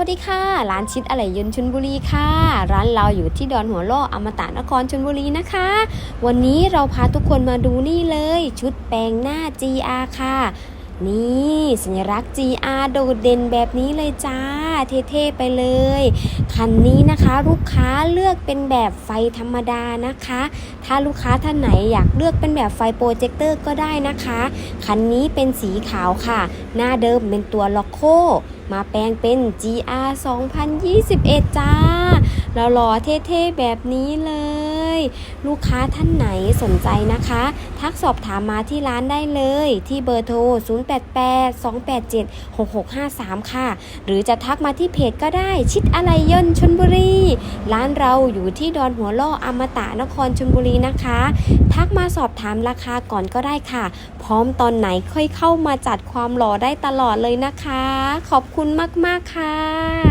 วัสดีค่ะ ร้านชิดอะไหล่ยนชนบุรีค่ะ ร้านเราอยู่ที่ดอนหัวล่ออมตะนครชนบุรีนะคะ วันนี้เราพาทุกคนมาดูนี่เลย ชุดแปลงหน้า GR ค่ะ นี่สัญลักษณ์ GR โดดเด่นแบบนี้เลยจ้า เท่ๆไปเลย คันนี้นะคะลูกค้าเลือกเป็นแบบไฟธรรมดานะคะ ถ้าลูกค้าท่านไหนอยากเลือกเป็นแบบไฟโปรเจคเตอร์ก็ได้นะคะ คันนี้เป็นสีขาวค่ะ หน้าเดิมเป็นตัวล็อกโค มาแปลงเป็น GR 2021 จ้าเราหล่อเท่ๆแบบนี้เลย ลูกค้าท่านไหนสนใจนะคะ ทักสอบถามมาที่ร้านได้เลย ที่เบอร์โทร 0882876653 ค่ะ หรือจะทักมาที่เพจก็ได้ชิดอะไรยนชนบุรี ร้านเราอยู่ที่ดอนหัวล่ออมตะนครชนบุรีนะคะ ทักมาสอบถามราคาก่อนก็ได้ค่ะ พร้อมตอนไหนค่อยเข้ามาจัดความหล่อได้ตลอดเลยนะคะ ขอบคุณมาก ๆ ค่ะ